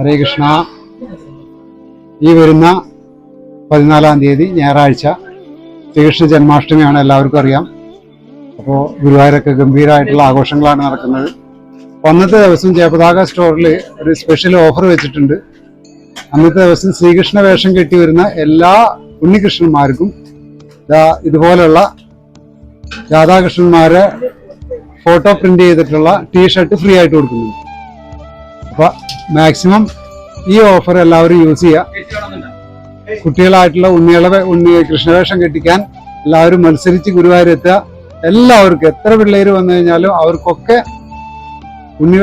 ഹരേ കൃഷ്ണ. ഈ വരുന്ന പതിനാലാം തീയതി ഞായറാഴ്ച ശ്രീകൃഷ്ണ ജന്മാഷ്ടമിയാണ് എല്ലാവർക്കും അറിയാം. അപ്പോൾ ഗുരുവായൂരൊക്കെ ഗംഭീരമായിട്ടുള്ള ആഘോഷങ്ങളാണ് നടക്കുന്നത്. അന്നത്തെ ദിവസം ജയപതാക സ്റ്റോറിൽ ഒരു സ്പെഷ്യൽ ഓഫർ വെച്ചിട്ടുണ്ട്. അന്നത്തെ ദിവസം ശ്രീകൃഷ്ണ വേഷം കെട്ടി വരുന്ന എല്ലാ ഉണ്ണികൃഷ്ണന്മാർക്കും ഇതുപോലുള്ള രാധാകൃഷ്ണന്മാരെ ഫോട്ടോ പ്രിന്റ് ചെയ്തിട്ടുള്ള ടീ ഷർട്ട് ഫ്രീ ആയിട്ട് കൊടുക്കുന്നുണ്ട്. അപ്പൊ മാക്സിമം ഈ ഓഫർ എല്ലാവരും യൂസ് ചെയ്യുക കുട്ടികളായിട്ടുള്ള ഉണ്ണികളെ ഉണ്ണി കൃഷ്ണവേഷം കെട്ടിക്കാൻ എല്ലാവരും മത്സരിച്ച് ഗുരുവായൂരെത്തുക എല്ലാവർക്കും എത്ര പിള്ളേർ വന്നു കഴിഞ്ഞാലും അവർക്കൊക്കെ ഉണ്ണി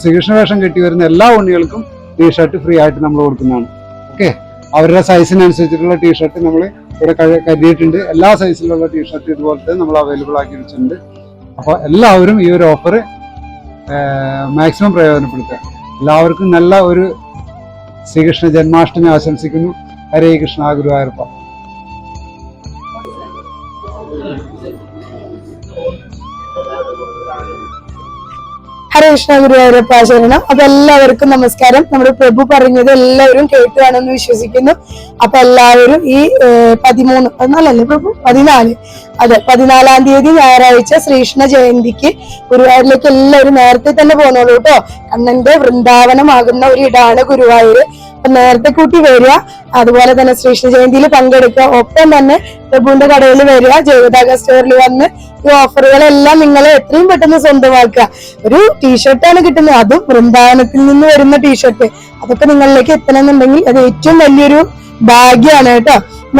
ശ്രീകൃഷ്ണവേഷം കെട്ടി വരുന്ന എല്ലാ ഉണ്ണികൾക്കും ടീ ഷർട്ട് ഫ്രീ ആയിട്ട് നമ്മൾ കൊടുക്കുന്നതാണ്. ഓക്കെ അവരുടെ സൈസിനനുസരിച്ചിട്ടുള്ള ടീ ഷർട്ട് നമ്മൾ ഇവിടെ കരുതിയിട്ടുണ്ട് എല്ലാ സൈസിലുള്ള ടീ ഷർട്ട് ഇതുപോലത്തെ നമ്മൾ അവൈലബിൾ ആക്കി വെച്ചിട്ടുണ്ട്. അപ്പോൾ എല്ലാവരും ഈ ഒരു ഓഫർ മാക്സിമം പ്രയോജനപ്പെടുത്തുക. എല്ലാവർക്കും നല്ല ഒരു ശ്രീകൃഷ്ണ ജന്മാഷ്ടമി ആശംസിക്കുന്നു. ഹരേ കൃഷ്ണ ഗുരുവായൂരപ്പ. ഹരേ കൃഷ്ണ ഗുരുവായൂരപ്പ ശരണം അപ്പൊ എല്ലാവർക്കും നമസ്കാരം. നമ്മുടെ പ്രഭു പറഞ്ഞത് എല്ലാവരും കേട്ടുകയാണെന്ന് വിശ്വസിക്കുന്നു. അപ്പൊ എല്ലാവരും ഈ പതിമൂന്ന് പതിനാലല്ലേ പ്രഭു? പതിനാല്. അതെ പതിനാലാം തീയതി ഞായറാഴ്ച ശ്രീകൃഷ്ണ ജയന്തിക്ക് ഗുരുവായൂരിലേക്ക് എല്ലാവരും നേരത്തെ തന്നെ പോന്നോളൂ കേട്ടോ. കണ്ണന്റെ വൃന്ദാവനമാകുന്ന ഒരു ഇടാണ് ഗുരുവായൂര് നേരത്തെ കൂട്ടി വരിക. അതുപോലെ തന്നെ ശ്രീകൃഷ്ണ ജയന്തിയിൽ പങ്കെടുക്കുക. ഒപ്പം തന്നെ പ്രഭുവിന്റെ കടയിൽ വരിക ജൈവതാക സ്റ്റോറിൽ വന്ന് ഈ ഓഫറുകളെല്ലാം നിങ്ങൾ എത്രയും പെട്ടെന്ന് സ്വന്തമാക്കുക. ഒരു ടീഷർട്ടാണ് കിട്ടുന്നത്. അതും വൃന്ദാവനത്തിൽ നിന്ന് വരുന്ന ടീഷർട്ട് അതൊക്കെ നിങ്ങളിലേക്ക് എത്തണമെന്നുണ്ടെങ്കിൽ അത് ഏറ്റവും വലിയൊരു ഭാഗ്യമാണ് കേട്ടോ.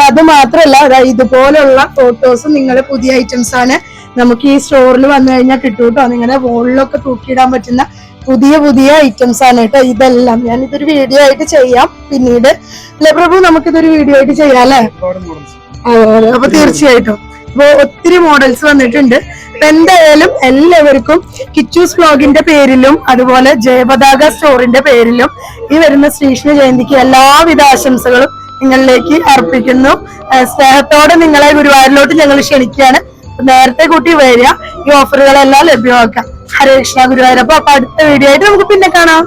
അത് മാത്രമല്ല ഇതുപോലുള്ള ഫോട്ടോസ് നിങ്ങളുടെ പുതിയ ഐറ്റംസ് ആണ് നമുക്ക് ഈ സ്റ്റോറിൽ വന്നു കഴിഞ്ഞാൽ കിട്ടും കേട്ടോ. നിങ്ങളുടെ വോളിലൊക്കെ തൂക്കിയിടാൻ പറ്റുന്ന പുതിയ പുതിയ ഐറ്റംസ് ആണ് കേട്ടോ ഇതെല്ലാം. ഞാൻ ഇതൊരു വീഡിയോ ആയിട്ട് ചെയ്യാം. പിന്നീട് അല്ലെ പ്രഭു? നമുക്കിതൊരു വീഡിയോ ആയിട്ട് ചെയ്യാം അല്ലെ? അപ്പൊ തീർച്ചയായിട്ടും. അപ്പൊ ഒത്തിരി മോഡൽസ് വന്നിട്ടുണ്ട്. അപ്പൊ എന്തായാലും എല്ലാവർക്കും കിച്ചൂസ് ബ്ലോഗിന്റെ പേരിലും അതുപോലെ ജയപതാക സ്റ്റോറിന്റെ പേരിലും ഈ വരുന്ന ശ്രീകൃഷ്ണ ജയന്തിക്ക് എല്ലാവിധ ആശംസകളും നിങ്ങളിലേക്ക് അർപ്പിക്കുന്നു. സ്നേഹത്തോടെ നിങ്ങളെ ഗുരുവായൂരിലോട്ട് ഞങ്ങൾ ക്ഷണിക്കുകയാണ്. നേരത്തെ കൂട്ടി വരിക. ഈ ഓഫറുകളെല്ലാം ലഭ്യമാക്കാം ഹരേ കൃഷ്ണ ഗുരുവായൂരപ്പ അപ്പൊ അടുത്ത വീഡിയോ ആയിട്ട് നമുക്ക് പിന്നെ കാണാം.